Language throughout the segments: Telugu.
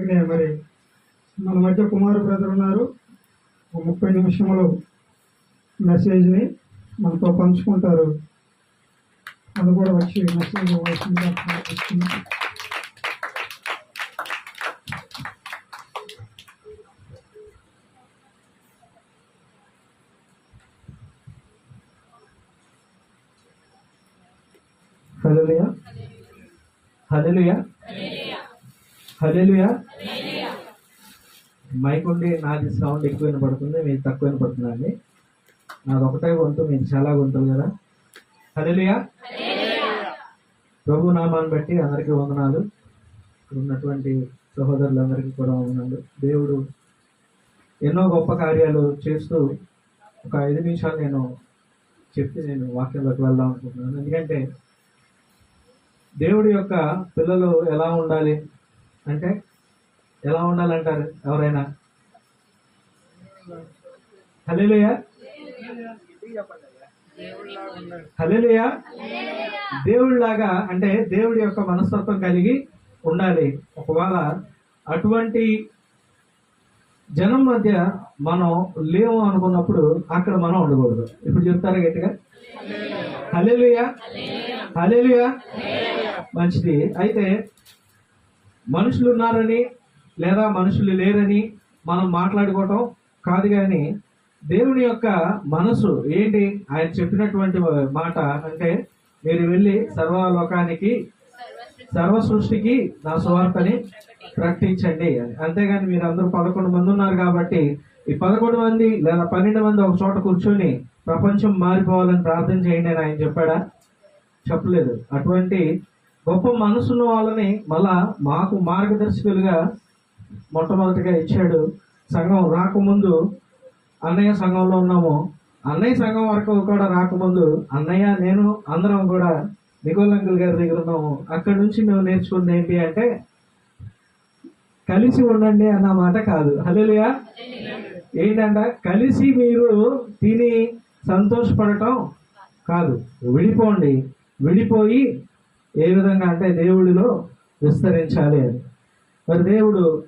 మరి మన మధ్య కుమార్ బ్రదర్ ఉన్నారు. ఒక ముప్పై నిమిషములు మెసేజ్ని మనతో పంచుకుంటారు. అది కూడా వచ్చి message hello hello hallelujah mike ఉండి నాది సౌండ్ ఎక్కువ వినపడుతుంది మీరు తక్కువ వినపడుతుందండి. నాది ఒకటే గొంతు మీరు చాలా గొంతులు కదా. హలేలుయా ప్రభు నామాన్ని బట్టి అందరికీ వందనాలు. ఇక్కడ ఉన్నటువంటి సహోదరులందరికీ కూడా వందనాలు. దేవుడు ఎన్నో గొప్ప కార్యాలు చేస్తూ ఒక ఐదు నిమిషాలు నేను చెప్తే నేను వాక్యంలోకి వెళ్దాం అనుకుంటున్నాను. ఎందుకంటే దేవుడి యొక్క పిల్లలు ఎలా ఉండాలి? అంటే ఎలా ఉండాలంటారు ఎవరైనా? హలేలుయ హలేలుయ దేవుడిలాగా అంటే దేవుడి యొక్క మనస్తత్వం కలిగి ఉండాలి. ఒకవేళ అటువంటి జనం మధ్య మనం లేము అనుకున్నప్పుడు అక్కడ మనం ఉండకూడదు. ఇప్పుడు చెప్తారా గట్టిగా? హలేలుయా హలేలుయా మంచిది. అయితే మనుషులు ఉన్నారని లేదా మనుషులు లేరని మనం మాట్లాడుకోవటం కాదు కానీ దేవుని యొక్క మనసు ఏంటి? ఆయన చెప్పినటువంటి మాట అంటే మీరు వెళ్ళి సర్వలోకానికి సర్వ సృష్టికి నా సువార్తని ప్రకటించండి. అంతేగాని మీరు అందరూ పదకొండు మంది ఉన్నారు కాబట్టి ఈ పదకొండు మంది లేదా పన్నెండు మంది ఒక చోట కూర్చొని ప్రపంచం మారిపోవాలని ప్రార్థన చేయండి అని ఆయన చెప్పాడా? చెప్పలేదు. అటువంటి గొప్ప మనసున్న వాళ్ళని మళ్ళా మాకు మార్గదర్శకులుగా మొట్టమొదటిగా ఇచ్చాడు. సంఘం రాకముందు అన్నయ్య సంఘంలో ఉన్నాము. అన్నయ్య సంఘం వరకు కూడా రాకముందు అన్నయ్య నేను అందరం కూడా నికోల్ అంకుల్ గారి దగ్గర ఉన్నాము. అక్కడి నుంచి మేము నేర్చుకుంది ఏంటి అంటే కలిసి ఉండండి అన్న మాట కాదు. హలోలియా ఏంటంట? కలిసి మీరు తిని సంతోషపడటం కాదు. విడిపోండి. విడిపోయి ఏ విధంగా అంటే దేవుడిలో విస్తరించాలి అని. మరి దేవుడు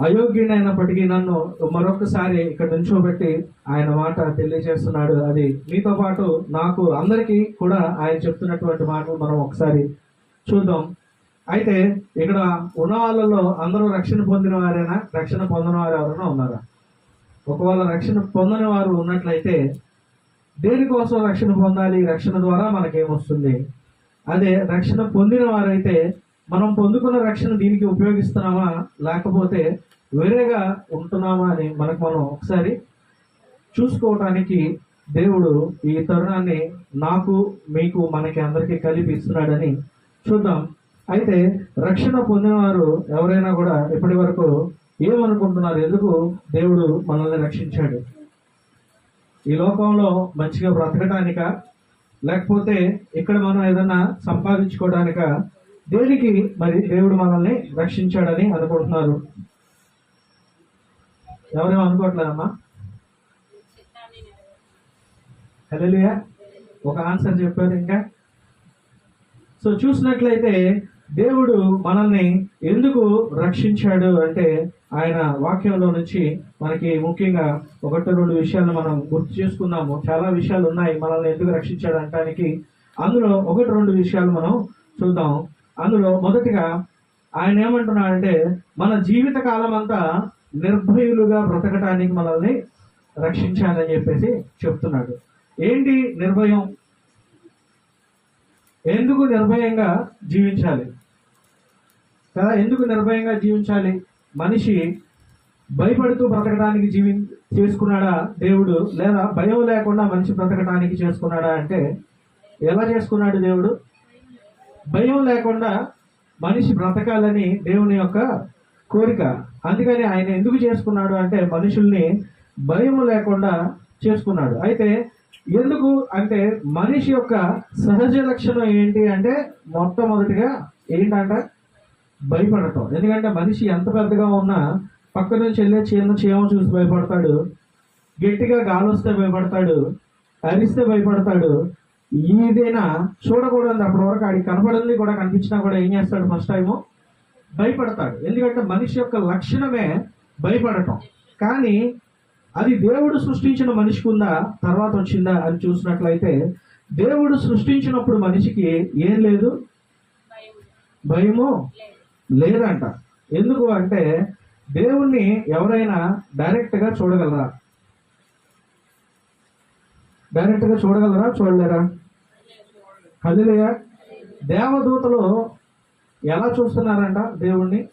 అయోగ్యుడైనప్పటికీ నన్ను మరొకసారి ఇక్కడ నుంచోబెట్టి ఆయన మాట తెలియజేస్తున్నాడు. అది మీతో పాటు నాకు అందరికీ కూడా ఆయన చెప్తున్నటువంటి మాటలు మనం ఒకసారి చూద్దాం. అయితే ఇక్కడ ఉన్న వాళ్ళలో అందరూ రక్షణ పొందిన వారైనా? రక్షణ పొందిన వారు ఎవరైనా ఉన్నారా? ఒకవేళ రక్షణ పొందని వారు ఉన్నట్లయితే దేనికోసం రక్షణ పొందాలి? రక్షణ ద్వారా మనకేమొస్తుంది అదే రక్షణ పొందిన వారైతే మనం పొందుకున్న రక్షణ దీనికి ఉపయోగిస్తున్నామా? లేకపోతే వేరేగా ఉంటున్నామా అని మనకు మనం ఒకసారి చూసుకోవటానికి దేవుడు ఈ తరుణాన్ని నాకు మీకు మనకి అందరికీ కలిపి ఇస్తున్నాడని చూద్దాం. అయితే రక్షణ పొందినవారు ఎవరైనా కూడా ఇప్పటి వరకు ఏమనుకుంటున్నారు? ఎందుకు దేవుడు మనల్ని రక్షించాడు? ఈ లోకంలో మంచిగా బ్రతకటానిక? లేకపోతే ఇక్కడ మనం ఏదన్నా సంపాదించుకోవడానిక? దేనికి మరి దేవుడు మనల్ని రక్షించాడని అనుకుంటున్నారు? ఎవరేమో అనుకోవట్లేదమ్మా? హలో ఒక ఆన్సర్ చెప్పారు ఇంకా. సో చూసినట్లయితే దేవుడు మనల్ని ఎందుకు రక్షించాడు అంటే ఆయన వాక్యంలో నుంచి మనకి ముఖ్యంగా ఒకటి రెండు విషయాలు మనం గుర్తు చేసుకున్నాము చాలా విషయాలు ఉన్నాయి మనల్ని ఎందుకు రక్షించాడు అంటానికి. అందులో ఒకటి రెండు విషయాలు మనం చూద్దాం. అందులో మొదటిగా ఆయన ఏమంటున్నాడంటే మన జీవిత కాలం అంతా నిర్భయులుగా బ్రతకటానికి మనల్ని రక్షించాలని చెప్పేసి చెప్తున్నాడు. ఏంటి నిర్భయం? ఎందుకు నిర్భయంగా జీవించాలి? కదా? ఎందుకు నిర్భయంగా జీవించాలి? మనిషి భయపడుతూ బ్రతకడానికి జీవి చేసుకున్నాడా దేవుడు? లేదా భయం లేకుండా మనిషి బ్రతకడానికి చేసుకున్నాడా అంటే ఎలా చేసుకున్నాడు దేవుడు? భయం లేకుండా మనిషి బ్రతకాలని దేవుని యొక్క కోరిక. అందుకని ఆయన ఎందుకు చేసుకున్నాడు అంటే మనుషుల్ని భయం లేకుండా చేసుకున్నాడు. అయితే ఎందుకు అంటే మనిషి యొక్క సహజ లక్షణం ఏంటి అంటే మొట్టమొదటిగా ఏంటంటే భయపడటం. ఎందుకంటే మనిషి ఎంత పెద్దగా ఉన్నా పక్క నుంచి వెళ్ళే చిన్న చీమ చూసి భయపడతాడు. గట్టిగా గాలి వస్తే భయపడతాడు. అరిస్తే భయపడతాడు. ఏదైనా చూడకూడదు. అప్పటి వరకు ఆడికి కనపడింది కూడా కనిపించినా కూడా ఏం చేస్తాడు ఫస్ట్ టైము భయపడతాడు. ఎందుకంటే మనిషి యొక్క లక్షణమే భయపడటం. కానీ అది దేవుడు సృష్టించిన మనిషికి ఉందా? తర్వాత వచ్చిందా అని చూసినట్లయితే దేవుడు సృష్టించినప్పుడు మనిషికి ఏం లేదు? భయము. లేదంట. ఎందుకు అంటే దేవుణ్ణి ఎవరైనా డైరెక్ట్గా చూడగలరా? డైరెక్ట్గా చూడగలరా? చూడలేరా? హలిలయ దేవదూతలు ఎలా చూస్తున్నారంట దేవుణ్ణి?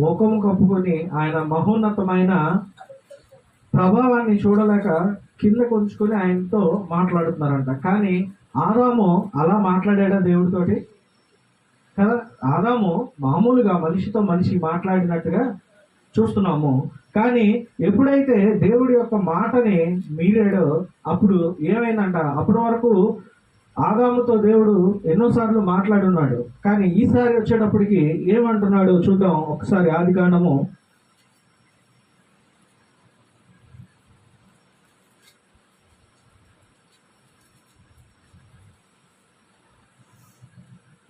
ముఖము కప్పుకొని ఆయన మహోన్నతమైన ప్రభావాన్ని చూడలేక కింద కొంచుకొని ఆయనతో మాట్లాడుతున్నారంట. కానీ ఆదాము అలా మాట్లాడాడా దేవుడితోటి? కదా ఆదాము మామూలుగా మనిషితో మనిషి మాట్లాడినట్టుగా చూస్తున్నాము. కానీ ఎప్పుడైతే దేవుడి యొక్క మాటని మీరాడో అప్పుడు ఏమైందంట? అప్పటి వరకు ఆదాముతో దేవుడు ఎన్నోసార్లు మాట్లాడున్నాడు. కానీ ఈసారి వచ్చేటప్పటికి ఏమంటున్నాడు చూద్దాం. ఒకసారి ఆది కాండము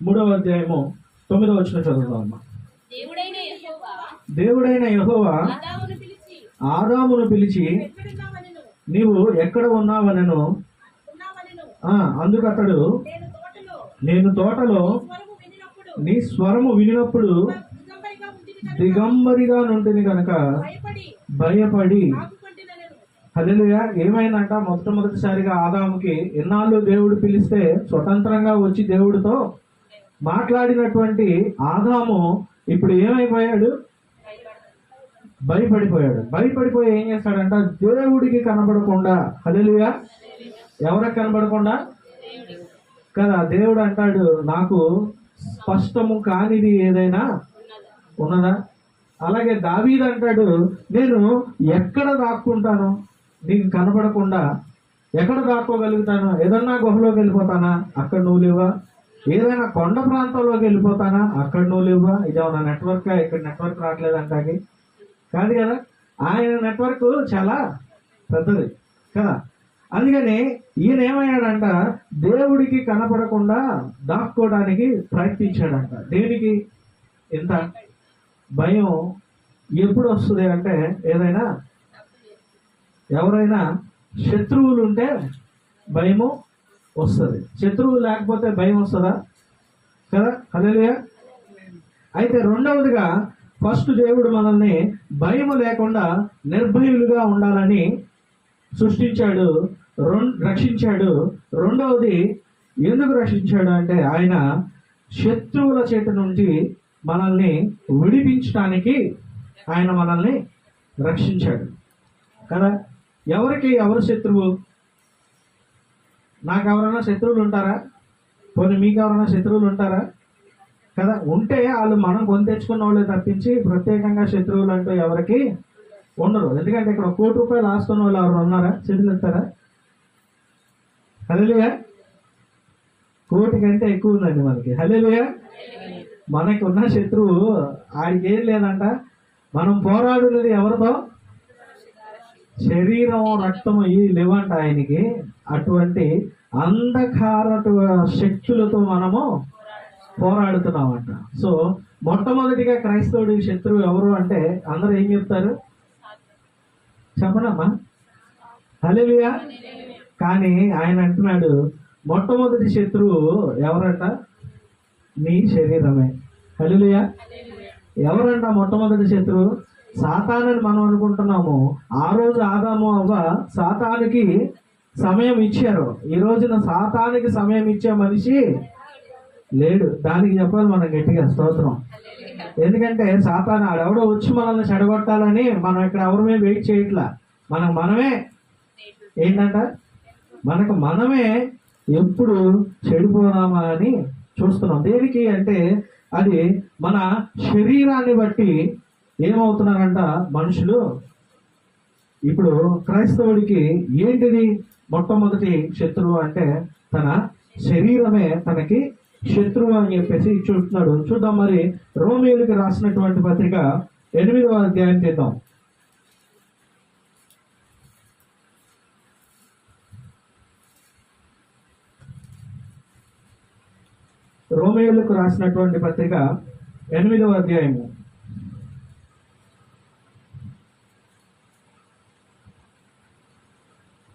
మూడవ అధ్యాయము తొమ్మిదవ వచ్చిన చదువుదాం అమ్మా. దేవుడైన యెహోవా ఆదామును పిలిచి నీవు ఎక్కడ ఉన్నావనను? అందుకు అతడు నేను తోటలో నీ స్వరము వినినప్పుడు దిగంబరిగా కనుక. నుండిని కనుక భయపడి హల్లెలూయా. ఏమైందంట? మొట్టమొదటిసారిగా ఆదాముకి ఎన్నాళ్ళు దేవుడు పిలిస్తే స్వతంత్రంగా వచ్చి దేవుడితో మాట్లాడినటువంటి ఆదాము ఇప్పుడు ఏమైపోయాడు? భయపడిపోయాడు. భయపడిపోయి ఏం చేస్తాడంట? దేవుడికి కనబడకుండా హల్లెలూయా ఎవరికి కనబడకుండా? కదా దేవుడు అంటాడు నాకు స్పష్టము కానిది ఏదైనా ఉన్నదా? అలాగే దావీద్ అంటాడు నేను ఎక్కడ దాక్కుంటాను? నీకు కనపడకుండా ఎక్కడ దాక్కోగలుగుతాను? ఏదన్నా గుహలోకి వెళ్ళిపోతానా? అక్కడ నువ్వు లేవా? ఏదైనా కొండ ప్రాంతంలోకి వెళ్ళిపోతానా? అక్కడ నువ్వు లేవా ఇదేమన్నా నెట్వర్క్? ఇక్కడ నెట్వర్క్ రావట్లేదంటాకి. కాదు కదా? ఆయన నెట్వర్క్ చాలా పెద్దది కదా? అందుకని ఈయన ఏమయ్యాడంట? దేవుడికి కనపడకుండా దాక్కోవడానికి ప్రయత్నించాడంట. దేనికి? ఎంత? భయం ఎప్పుడు వస్తుంది అంటే ఏదైనా? ఎవరైనా శత్రువులు ఉంటే భయము వస్తుంది. శత్రువు లేకపోతే భయం వస్తుందా? కదా హల్లెలూయా. అయితే రెండవదిగా ఫస్ట్ దేవుడు మనల్ని భయము లేకుండా నిర్భయులుగా ఉండాలని సృష్టించాడు రక్షించాడు. రెండవది ఎందుకు రక్షించాడు అంటే ఆయన శత్రువుల చేతి నుండి మనల్ని విడిపించడానికి ఆయన మనల్ని రక్షించాడు. కదా ఎవరికి ఎవరు శత్రువు? నాకు ఎవరైనా శత్రువులు ఉంటారా? పోనీ మీకు ఎవరైనా శత్రువులు ఉంటారా? కదా ఉంటే వాళ్ళు మనం కొని తెచ్చుకున్న వాళ్ళే తప్పించి ప్రత్యేకంగా శత్రువులు అంటూ ఎవరికి ఉండరు. ఎందుకంటే ఇక్కడ కోటి రూపాయలు ఆస్తున్న వాళ్ళు ఎవరు ఉన్నారా? చేతులు ఎత్తారా హలోయా కోటి కంటే ఎక్కువ ఉందండి మనకి. హలేలుయా మనకి ఉన్న శత్రువు ఆడికి ఏం లేదంట. మనం పోరాడున్నది ఎవరితో? శరీరం రక్తము ఈ లేవంట ఆయనకి. అటువంటి అంధకారటు శక్తులతో మనము పోరాడుతున్నామంట. సో మొట్టమొదటిగా క్రైస్తవుడి శత్రువు ఎవరు అంటే అందరూ ఏం చెప్తారు? చెప్పనమ్మా. హల్లెలూయా. కానీ ఆయన అంటున్నాడు మొట్టమొదటి శత్రువు ఎవరంట? నీ శరీరమే. హల్లెలూయా. ఎవరంట మొట్టమొదటి శత్రువు? సాతానని మనం అనుకుంటున్నాము. ఆ రోజు ఆదాము అవ్వ సాతానికి సమయం ఇచ్చారు. ఈ రోజున సాతానికి సమయం ఇచ్చే మనిషి లేడు. దానికి చెప్పాలి మనం గట్టిగా స్తోత్రం. ఎందుకంటే సాతాన్ ఆడెవడో వచ్చి మనల్ని చెడగొట్టాలని మనం ఇక్కడ ఎవరమే వెయిట్ చేయట్లా? మనం మనమే ఏంటంట? మనకు మనమే ఎప్పుడు చెడిపోదామా అని చూస్తున్నాం. దేనికి అంటే అది మన శరీరాన్ని బట్టి ఏమవుతున్నారంట మనుషులు? ఇప్పుడు క్రైస్తవుడికి ఏంటిది? మొట్టమొదటి శత్రువు అంటే తన శరీరమే తనకి శత్రువు అని చెప్పేసి చూస్తున్నాడు. చూద్దాం మరి రోమియోలకి రాసినటువంటి పత్రిక ఎనిమిదవ అధ్యాయం చేద్దాం. రోమియోలకు రాసినటువంటి పత్రిక ఎనిమిదవ అధ్యాయము.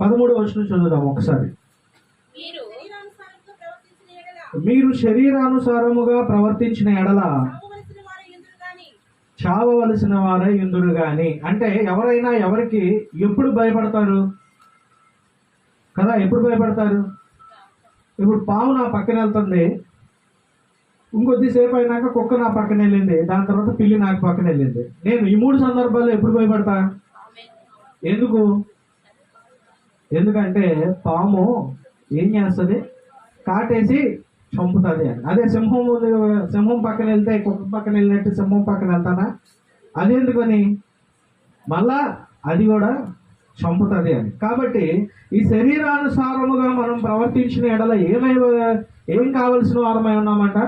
పదమూడవ వచనం చదువుదాం ఒకసారి. మీరు శరీరానుసారముగా ప్రవర్తించిన ఎడల చావవలసిన వారు ఇందుడు గాని? అంటే ఎవరైనా ఎవరికి ఎప్పుడు భయపడతారు? కదా ఎప్పుడు భయపడతారు? ఇప్పుడు పాము నా పక్కన వెళ్తుంది. ఇంకొద్దిసేపు అయినాక కుక్క నా పక్కన వెళ్ళింది. దాని తర్వాత పిల్లి నాకు పక్కన వెళ్ళింది. నేను ఈ మూడు సందర్భాల్లో ఎప్పుడు భయపడతా? ఎందుకు? ఎందుకంటే పాము ఏం చేస్తుంది? కాటేసి చంపుతుంది అని. అదే సింహం సింహం పక్కన వెళ్తే కుక్క పక్కన వెళ్ళినట్టు సింహం పక్కన వెళ్తానా? అదెందుకని మళ్ళా అది కూడా చంపుతుంది అని. కాబట్టి ఈ శరీరానుసారముగా మనం ప్రవర్తించిన ఎడల ఏమై ఏం కావలసిన వారమై ఉన్నామంట?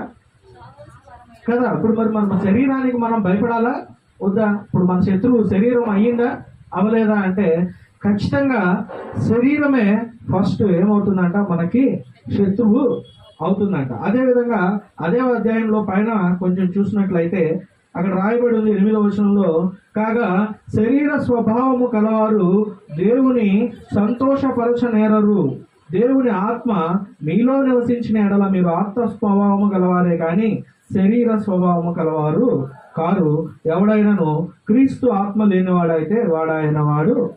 కదా ఇప్పుడు మరి మన శరీరానికి మనం భయపడాలా? వద్దా? ఇప్పుడు మన శత్రువు శరీరం అయ్యిందా? అవలేదా? అంటే ఖచ్చితంగా శరీరమే ఫస్ట్ ఏమవుతుందంట? మనకి శత్రువు అవుతుందంట. అదేవిధంగా అదే అధ్యాయంలో పైన కొంచెం చూసినట్లయితే అక్కడ రాయబడి ఉంది ఎనిమిదవ వచనంలో కాగా శరీర స్వభావము కలవారు దేవుని సంతోషపరచనేరరు. దేవుని ఆత్మ మీలో నివసించిన ఎడల మీరు ఆత్మ స్వభావము కలవారే కానీ శరీర స్వభావము కలవారు కారు. ఎవడైనను క్రీస్తు ఆత్మ లేనివాడైతే వాడాయన వాడు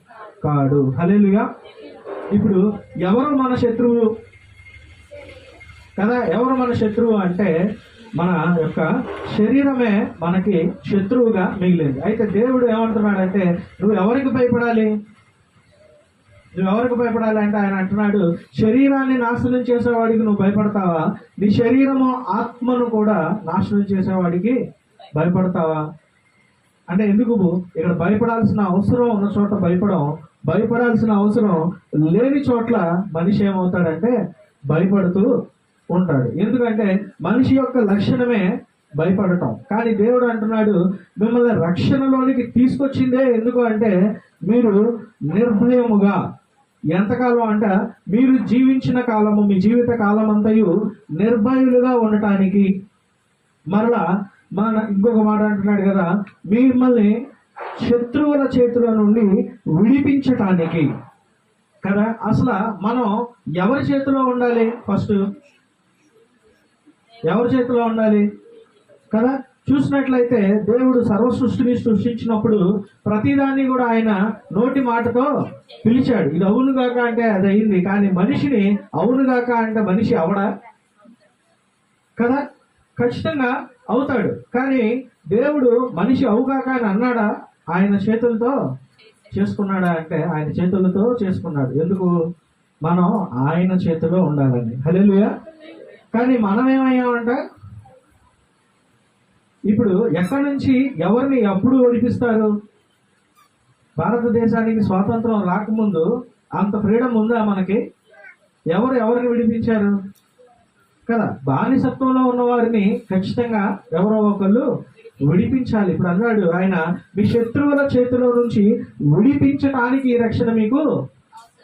కాడు హలేలుగా ఇప్పుడు ఎవరు మన శత్రువు? కదా ఎవరు మన శత్రువు అంటే మన యొక్క శరీరమే మనకి శత్రువుగా మిగిలింది. అయితే దేవుడు ఏమంటున్నాడంటే నువ్వు ఎవరికి భయపడాలి? నువ్వు ఎవరికి భయపడాలి? అంటే ఆయన అంటున్నాడు శరీరాన్ని నాశనం చేసేవాడికి నువ్వు భయపడతావా? నీ శరీరము ఆత్మను కూడా నాశనం చేసేవాడికి భయపడతావా? అంటే ఎందుకు ఇక్కడ భయపడాల్సిన అవసరం ఉన్న చోట భయపడం భయపడాల్సిన అవసరం లేని చోట్ల మనిషి ఏమవుతాడంటే భయపడుతూ ఉంటాడు. ఎందుకంటే మనిషి యొక్క లక్షణమే భయపడటం. కానీ దేవుడు అంటున్నాడు మిమ్మల్ని రక్షణలోనికి తీసుకొచ్చిందే ఎందుకు అంటే మీరు నిర్భయముగా ఎంతకాలం అంట మీరు జీవించిన కాలము మీ జీవిత కాలం అంతయు నిర్భయులుగా ఉండటానికి మరలా మన ఇంకొక మాట అంటున్నాడు కదా మిమ్మల్ని శత్రువుల చేతుల నుండి విడిపించటానికి. కదా? అసలు మనం ఎవరి చేతిలో ఉండాలి ఫస్ట్? ఎవరి చేతిలో ఉండాలి? కదా? చూసినట్లయితే దేవుడు సర్వ సృష్టిని సృష్టించినప్పుడు ప్రతిదాన్ని కూడా ఆయన నోటి మాటతో పిలిచాడు. ఇది అవునుగాక అంటే అది అయింది. కానీ మనిషిని అవునుగాక అంటే మనిషి అవడా? కదా? ఖచ్చితంగా అవుతాడు. కానీ దేవుడు మనిషి అవుగాక అని అన్నాడా? ఆయన చేతులతో చేసుకున్నాడా అంటే ఆయన చేతులతో చేసుకున్నాడు. ఎందుకు? మనం ఆయన చేతిలో ఉండాలని హలేలుయా కానీ మనం ఏమయ్యామంట ఇప్పుడు ఎక్కడి నుంచి ఎవరిని ఎప్పుడు ఓడిపిస్తారు? భారతదేశానికి స్వాతంత్రం రాకముందు అంత ఫ్రీడమ్ ఉందా మనకి? ఎవరు ఎవరిని విడిపించారు? కదా? బానిసత్వంలో ఉన్న వారిని ఖచ్చితంగా ఎవరో ఒకళ్ళు విడిపించాలి. ఇప్పుడు అన్నాడు ఆయన మీ శత్రువుల చేతిలో నుంచి విడిపించడానికి ఈ రక్షణ మీకు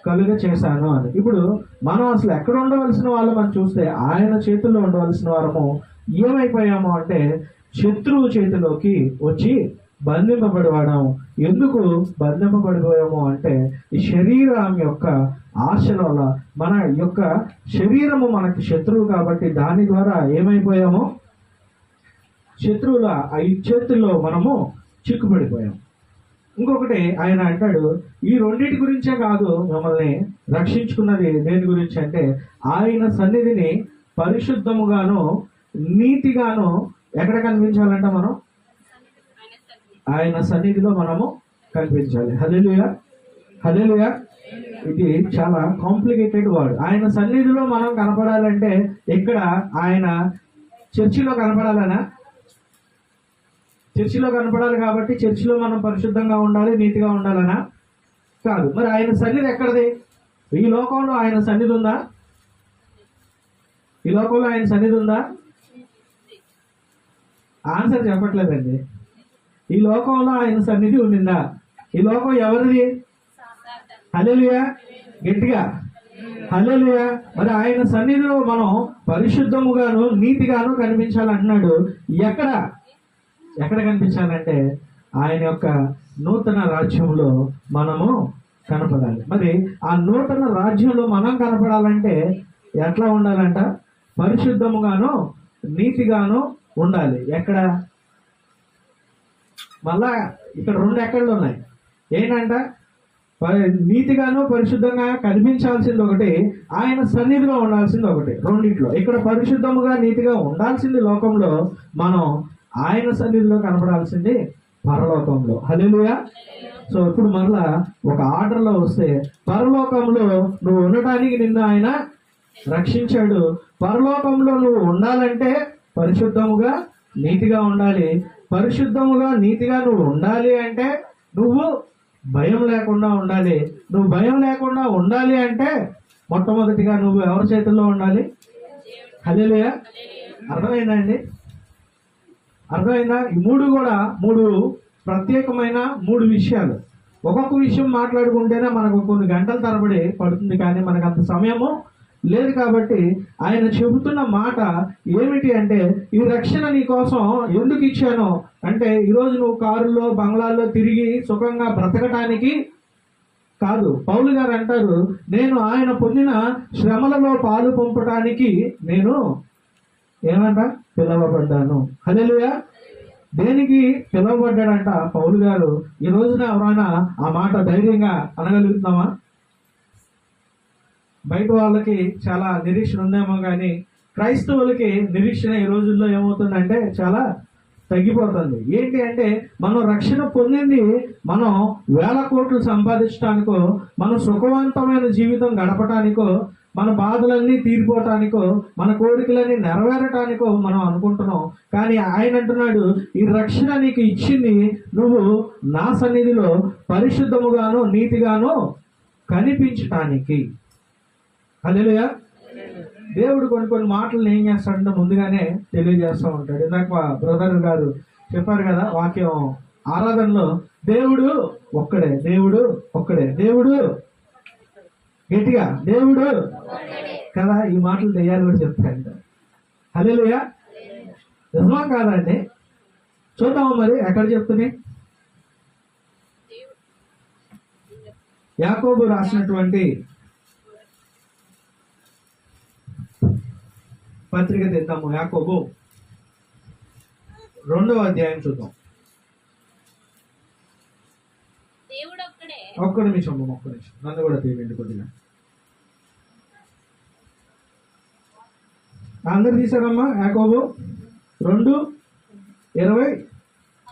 కలుగ చేశాను అని. ఇప్పుడు మనం అసలు ఎక్కడ ఉండవలసిన వాళ్ళు మనం చూస్తే ఆయన చేతుల్లో ఉండవలసిన వారము ఏమైపోయాము అంటే శత్రువు చేతిలోకి వచ్చి బంధింపబడివాడాము. ఎందుకు బంధింపబడిపోయాము అంటే ఈ శరీరం యొక్క ఆశల వల్ల మన యొక్క శరీరము మనకి శత్రువు కాబట్టి దాని ద్వారా ఏమైపోయాము? శత్రువుల ఐదు చేతుల్లో మనము చిక్కుపడిపోయాం ఇంకొకటి ఆయన అంటాడు ఈ రెండింటి గురించే కాదు మిమ్మల్ని రక్షించుకున్నది దేని గురించి అంటే ఆయన సన్నిధిని పరిశుద్ధముగాను నీతిగాను ఎక్కడ కనిపించాలంట మనం? ఆయన సన్నిధిలో మనము కనిపించాలి. హలేలుయా హలేలుయా ఇది చాలా కాంప్లికేటెడ్ వర్డ్ ఆయన సన్నిధిలో మనం కనపడాలంటే ఇక్కడ ఆయన చర్చిలో కనపడాలనా? చర్చిలో కనపడాలి కాబట్టి చర్చిలో మనం పరిశుద్ధంగా ఉండాలి నీతిగా ఉండాలనా? కాదు. మరి ఆయన సన్నిధి ఎక్కడది? ఈ లోకంలో ఆయన సన్నిధి ఉందా? ఈ లోకంలో ఆయన సన్నిధి ఉందా? ఆన్సర్ చెప్పట్లేదండి. ఈ లోకంలో ఆయన సన్నిధి ఉండిందా? ఈ లోకం ఎవరిది? హలెలుయా గట్టిగా. హలెలుయా మరి ఆయన సన్నిధిలో మనం పరిశుద్ధముగాను నీతిగాను కనిపించాలంటున్నాడు. ఎక్కడ? ఎక్కడ కనిపించాలంటే ఆయన యొక్క నూతన రాజ్యంలో మనము కనపడాలి. మరి ఆ నూతన రాజ్యంలో మనం కనపడాలంటే ఎట్లా ఉండాలంట? పరిశుద్ధముగాను నీతిగాను ఉండాలి. ఎక్కడ? మళ్ళా ఇక్కడ రెండు ఎక్కడలు ఉన్నాయి. ఏంటంట? నీతిగాను పరిశుద్ధంగా కనిపించాల్సింది ఒకటి ఆయన సన్నిధిలో ఉండాల్సింది ఒకటి రెండింటిలో. ఇక్కడ పరిశుద్ధముగా నీతిగా ఉండాల్సింది లోకంలో మనం ఆయన సన్నిధిలో కనపడాల్సింది పరలోకంలో. హల్లెలూయా. సో ఇప్పుడు మరలా ఒక ఆర్డర్లో వస్తే పరలోకంలో నువ్వు ఉండటానికి నిన్ను ఆయన రక్షించాడు. పరలోకంలో నువ్వు ఉండాలంటే పరిశుద్ధముగా నీతిగా ఉండాలి. పరిశుద్ధముగా నీతిగా నువ్వు ఉండాలి అంటే నువ్వు భయం లేకుండా ఉండాలి. నువ్వు భయం లేకుండా ఉండాలి అంటే మొట్టమొదటిగా నువ్వు ఎవరి చేతుల్లో ఉండాలి? హల్లెలూయా. అర్థమైందా అండి? అర్థమైందా? ఈ మూడు కూడా మూడు ప్రత్యేకమైన మూడు విషయాలు. ఒక్కొక్క విషయం మాట్లాడుకుంటేనే మనకు కొన్ని గంటల తరబడి పడుతుంది కానీ మనకు అంత సమయము లేదు కాబట్టి ఆయన చెబుతున్న మాట ఏమిటి అంటే ఈ రక్షణ నీ కోసం ఎందుకు ఇచ్చానో అంటే ఈరోజు నువ్వు కారులో బంగ్లాల్లో తిరిగి సుఖంగా బ్రతకటానికి కాదు. పౌలు గారు అంటారు నేను ఆయన పొందిన శ్రమలలో పాలు పంపటానికి నేను ఏమంట? పిలవబడ్డాను. హలెలుయా దేనికి పిలవబడ్డాడంట పౌలు గారు? ఈ రోజున ఎవరైనా ఆ మాట ధైర్యంగా అనగలుగుతున్నామా బయట వాళ్ళకి చాలా నిరీక్షణ ఉందేమో కానీ క్రైస్తవులకి నిరీక్షణ ఈ రోజుల్లో ఏమవుతుందంటే చాలా తగ్గిపోతుంది. ఏంటి అంటే మనం రక్షణ పొందింది మనం వేల కోట్లు సంపాదించడానికో మనం సుఖవంతమైన జీవితం గడపటానికో మన బాధలన్నీ తీరిపోవటానికో మన కోరికలన్నీ నెరవేరటానికో మనం అనుకుంటున్నాం. కానీ ఆయన అంటున్నాడు ఈ రక్షణ నీకు ఇచ్చింది నువ్వు నా సన్నిధిలో పరిశుద్ధముగాను నీతిగాను కనిపించటానికి. హల్లెలూయా. దేవుడు కొన్ని కొన్ని మాటలు ఏం చేస్తాడంటే ముందుగానే తెలియజేస్తూ ఉంటాడు. ఇందాక బ్రదర్ గారు చెప్పారు కదా వాక్యం ఆరాధనలో దేవుడు ఒక్కడే దేవుడు ఒక్కడే దేవుడు గట్టిగా దేవుడు కదా? ఈ మాటలు దెయ్యాలు కూడా చెప్తాయంట. హల్లెలూయా. నిజమా కాదండి చూద్దామా మరి ఎక్కడ చెప్తున్నాయి యాకోబు రాసినటువంటి పత్రిక తెద్దాము యాకోబు. రెండవ అధ్యాయం చూద్దాం. ఒక్క నిమిషం అమ్మ, ఒక్క నిమిషం. నన్ను కూడా తీయండి కొద్దిగా. అందరు తీసారమ్మా యాకోబు? రెండు ఇరవై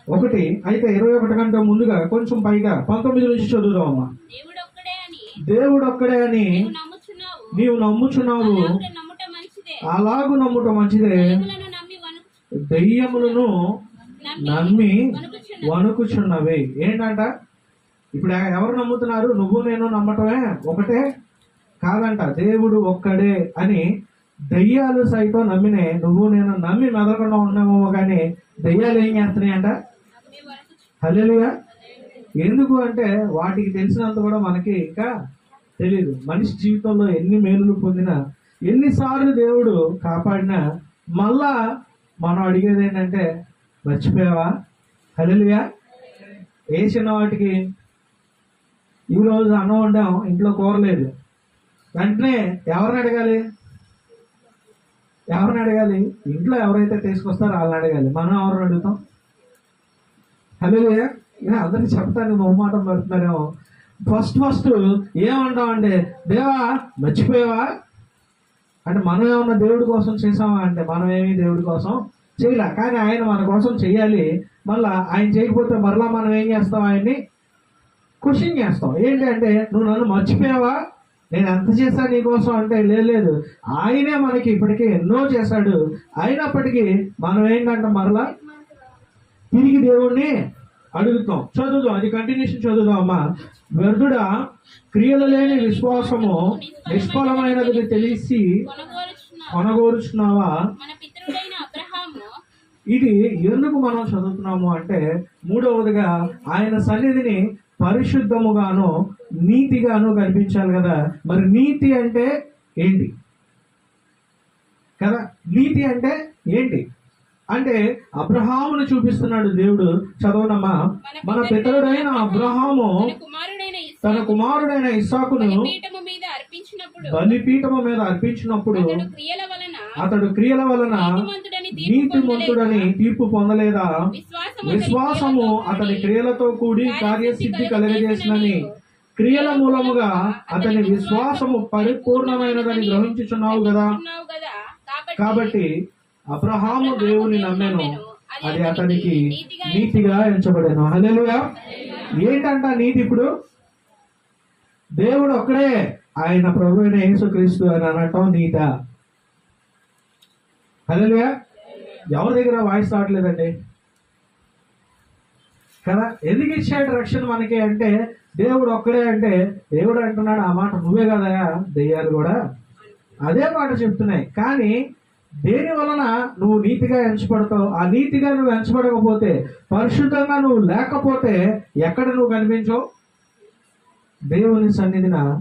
ఒకటి. అయితే ఇరవై ఒకటి కంటే ముందుగా కొంచెం పైగా పంతొమ్మిది నుంచి చదువుదాం అమ్మా దేవుడు ఒక్కడే అని. దేవుడు ఒక్కడే అని నీవు నమ్ముచున్నావు నీవు నమ్ముచున్నావు అలాగున నమ్ముట మంచిదే అలాగు నమ్ముట మంచిదే. దెయ్యములను నమ్మి వణుకుచున్నవి. ఏంటంట? ఇప్పుడు ఎవరు నమ్ముతున్నారు? నువ్వు నేను నమ్మటమే ఒకటే కాదంట. దేవుడు ఒక్కడే అని దెయ్యాలు సైతం నమ్మినే. నువ్వు నేను నమ్మి మెదలకుండా ఉన్నామేమో కానీ దెయ్యాలు ఏం చేస్తున్నాయంట? హల్లెలూయా. ఎందుకు అంటే వాటికి తెలిసినంత కూడా మనకి ఇంకా తెలియదు మనిషి జీవితంలో ఎన్ని మేలులు పొందినా ఎన్నిసార్లు దేవుడు కాపాడినా మళ్ళా మనం అడిగేది ఏంటంటే మర్చిపోయావా? హలిలుగా ఏ చిన్న వాటికి ఈరోజు అన్నం వండాం ఇంట్లో కూరలేదు వెంటనే ఎవరిని అడగాలి? ఎవరిని అడగాలి? ఇంట్లో ఎవరైతే తీసుకొస్తారో వాళ్ళని అడగాలి. మనం ఎవరిని అడుగుతాం? హలిలుగా ఇలా అందరికి చెప్తాను మొహమాటం పెడుతున్నారేమో. ఫస్ట్ ఫస్ట్ ఏమంటాం దేవా మర్చిపోయావా? అంటే మనం ఏమన్నా దేవుడి కోసం చేసామా అంటే మనం ఏమి దేవుడి కోసం చేయలే. కానీ ఆయన మన కోసం చెయ్యాలి మళ్ళా ఆయన చేయకపోతే మరలా మనం ఏం చేస్తాం ఆయన్ని? క్వశ్చన్ చేస్తాం. ఏంటి అంటే నువ్వు నన్ను మర్చిపోయావా? నేను ఎంత చేశా నీకోసం అంటే లేదు లేదు. ఆయనే మనకి ఇప్పటికే ఎన్నో చేశాడు. అయినప్పటికీ మనం ఏంటంటే మరలా తిరిగి దేవుణ్ణి అడుగుతాం. చదువుదాం అది కంటిన్యూషన్ చదువుదాం అమ్మా. వ్యర్థుడా క్రియలు లేని విశ్వాసము నిష్ఫలమైనది తెలిసి కొనగోరుచున్నావా? ఇది ఎందుకు మనం చదువుతున్నాము అంటే మూడవదిగా ఆయన సన్నిధిని పరిశుద్ధముగాను నీతిగాను కనిపించాలి కదా. మరి నీతి అంటే ఏంటి? కదా? నీతి అంటే ఏంటి? అంటే అబ్రహామును చూపిస్తున్నాడు దేవుడు. చదవనమ్మా. మన పితరుడైన అబ్రహాము తన కుమారుడైన ఇస్సాకును పీఠము మీద అర్పించినప్పుడు బలిపీఠము మీద అర్పించినప్పుడు అతడు క్రియల వలన వలన నీతిమంతుడని తీర్పు పొందలేదా? విశ్వాసము అతని క్రియలతో కూడి కార్యసిద్ధి కలగజేసినని క్రియల మూలముగా అతని విశ్వాసము పరిపూర్ణమైనదని గ్రహించుచున్నావు కదా. కాబట్టి అబ్రహాము దేవుని నమ్మెను. అది అతనికి నీతిగా ఎంచబడేను. హల్లెలూయా. ఏంటంట నీతి ఇప్పుడు? దేవుడు ఒక్కడే ఆయన ప్రభు అయిన యేసుక్రీస్తు అని అనటం నీత. హల్లెలూయా. ఎవరి దగ్గర వాయిస్ రావట్లేదండి? కదా? ఎందుకు ఇచ్చాడు రక్షణ మనకి అంటే దేవుడు ఒక్కడే అంటే దేవుడు అంటున్నాడు ఆ మాట నువ్వే కదయా దెయ్యాలు కూడా. అదే మాట చెప్తున్నాయి. కానీ దేని వలన నువ్వు నీతిగా ఎంచబడతావు? ఆ నీతిగా నువ్వు ఎంచబడకపోతే పరిశుద్ధంగా నువ్వు లేకపోతే ఎక్కడ నువ్వు కనిపించవు? దేవుని సన్నిధిన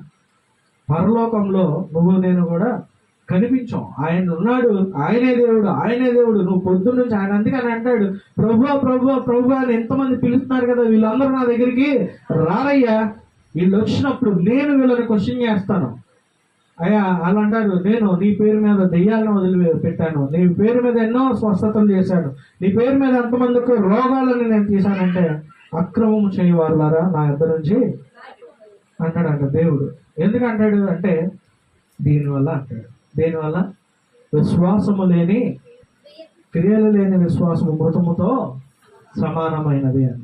పరలోకంలో నువ్వు నేను కూడా కనిపించాం. ఆయన ఉన్నాడు ఆయనే దేవుడు ఆయనే దేవుడు. నువ్వు పొద్దున్న నుంచి ఆయన అందుకని అంటాడు ప్రభు ప్రభు ప్రభు అని ఎంతమంది పిలుస్తున్నారు కదా వీళ్ళందరూ నా దగ్గరికి రారయ్యా. వీళ్ళు వచ్చినప్పుడు నేను వీళ్ళని క్వశ్చన్ చేస్తాను. అయ్యా వాళ్ళు అంటారు నేను నీ పేరు మీద దెయ్యాలను వదిలి పెట్టాను నీ పేరు మీద ఎన్నో స్వస్థతలు చేశాను. నీ పేరు మీద ఎంతమందికి రోగాలను నేను తీశానంటే అక్రమం చేయవారులారా నా ఇద్దరు నుంచి? అంటాడంట దేవుడు. ఎందుకు అంటాడు అంటే దీనివల్ల అంటాడు. దేనివల్ల విశ్వాసము లేని క్రియలు లేని విశ్వాసము మృతముతో సమానమైనది అని.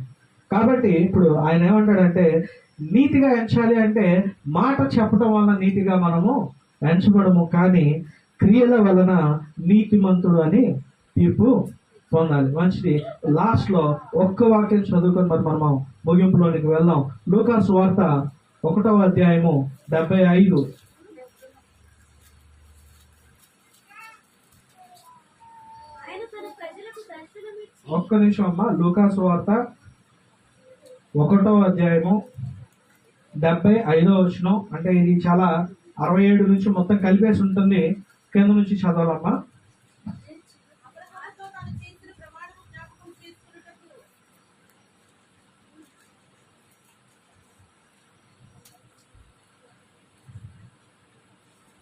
కాబట్టి ఇప్పుడు ఆయన ఏమంటాడంటే నీతిగా ఎంచాలి అంటే మాట చెప్పడం వల్ల నీతిగా మనము ఎంచబడము. కానీ క్రియల వలన నీతిమంతుడు అని తీర్పు పొందాలి. మంచిది. లాస్ట్లో ఒక్క వాక్యం చదువుకొని మరి మనం ముగింపులోనికి వెళ్దాం. లూకాస్ వార్త ఒకటవ అధ్యాయము డెబ్బై ఐదు. ఒక్క నిమిషం అమ్మా. లూకాసు వార్త ఒకటో అధ్యాయము డెబ్బై ఐదో వచనం అంటే ఇది చాలా అరవై ఏడు నుంచి మొత్తం కలిపేసి ఉంటుంది. కింద నుంచి చదవాలమ్మా.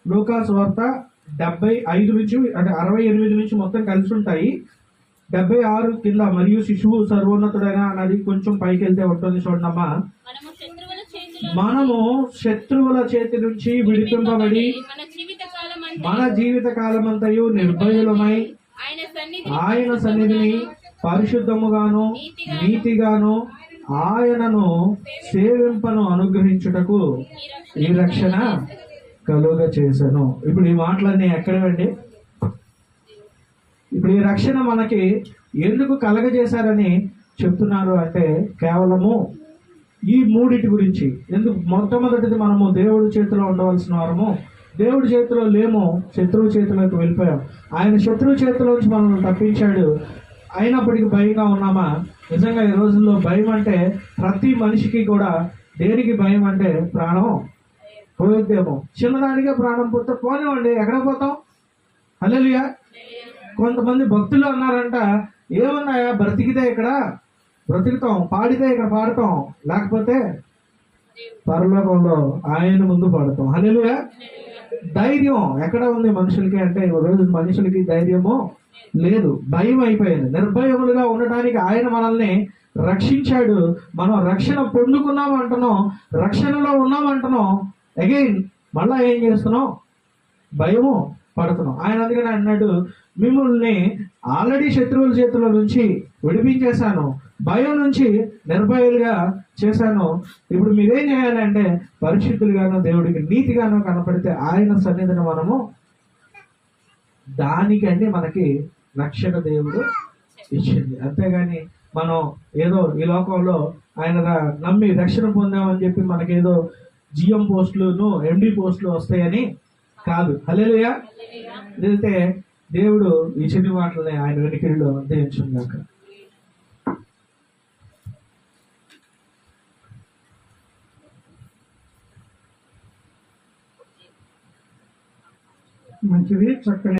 లూకాస్ వార్త డెబ్బై ఐదు నుంచి అంటే అరవై ఎనిమిది నుంచి మొత్తం కలిసి ఉంటాయి. డెబ్బై ఆరు కింద మరియు శిశువు సర్వోన్నతుడైన అన్నది కొంచెం పైకి వెళ్తే ఉంటుంది చూడమ్మా మనము శత్రువుల చేతి నుంచి విడిపింపబడి మన జీవిత కాలమంతయు నిర్భయులమై ఆయన సన్నిధిని పరిశుద్ధముగాను నీతిగాను ఆయనను సేవింపను అనుగ్రహించుటకు ఈ రక్షణ కలుగ చేశాను ఇప్పుడు ఈ మాటలన్నీ ఎక్కడవండి? ఇప్పుడు ఈ రక్షణ మనకి ఎందుకు కలగజేశారని చెప్తున్నారు అంటే కేవలము ఈ మూడింటి గురించి ఎందుకు మొట్టమొదటిది మనము దేవుడి చేతిలో ఉండవలసిన వారము? దేవుడి చేతిలో లేము శత్రువు చేతిలోకి వెళ్ళిపోయాం. ఆయన శత్రువు చేతిలోంచి మనల్ని తప్పించాడు. అయినప్పటికీ భయంగా ఉన్నామా? నిజంగా ఈ రోజుల్లో భయం అంటే ప్రతి మనిషికి కూడా దేనికి భయం అంటే ప్రాణం? పోయిద్దేమో చిన్నదానికే ప్రాణం పోతే పోనివ్వండి ఎక్కడ పోతాం? హల్లెలూయా. కొంతమంది భక్తులు అన్నారంట ఏమన్నాయా బ్రతికితే ఇక్కడ? బ్రతుకుతాం పాడితే ఇక్కడ పాడతాం. లేకపోతే పరలోకంలో ఆయన ముందు పాడతాం. హల్లెలూయా. ధైర్యం ఎక్కడ ఉంది మనుషులకి అంటే ఈ రోజు మనుషులకి ధైర్యము లేదు. భయం అయిపోయింది. నిర్భయములుగా ఉండటానికి ఆయన మనల్ని రక్షించాడు. మనం రక్షణ పొందుకున్నాం అంటున్నాం. రక్షణలో ఉన్నాం అంటున్నాం. అగైన్ మళ్ళా ఏం చేస్తున్నాం? భయము పడుతున్నాం. ఆయన అందుకని అన్నాడు మిమ్మల్ని ఆల్రెడీ శత్రువుల చేతుల నుంచి విడిపించేశాను. భయం నుంచి నిర్భయులుగా చేశాను. ఇప్పుడు మీరేం చేయాలంటే పరిశుద్ధులుగాను దేవుడికి నీతిగాను కనపడితే ఆయన సన్నిధిని మనము దానికండి మనకి రక్షణ దేవుడు ఇచ్చింది. అంతేగాని మనం ఏదో ఈ లోకంలో ఆయన నమ్మి రక్షణ పొందామని చెప్పి మనకేదో జిఎం పోస్టులును ఎండి పోస్టులు వస్తాయని కాదు. హల్లెలూయా. వెళ్తే దేవుడు ఈ చిన్ని మాటలని ఆయన వెనుకల్లో అందించుగాక మంచిది చక్కని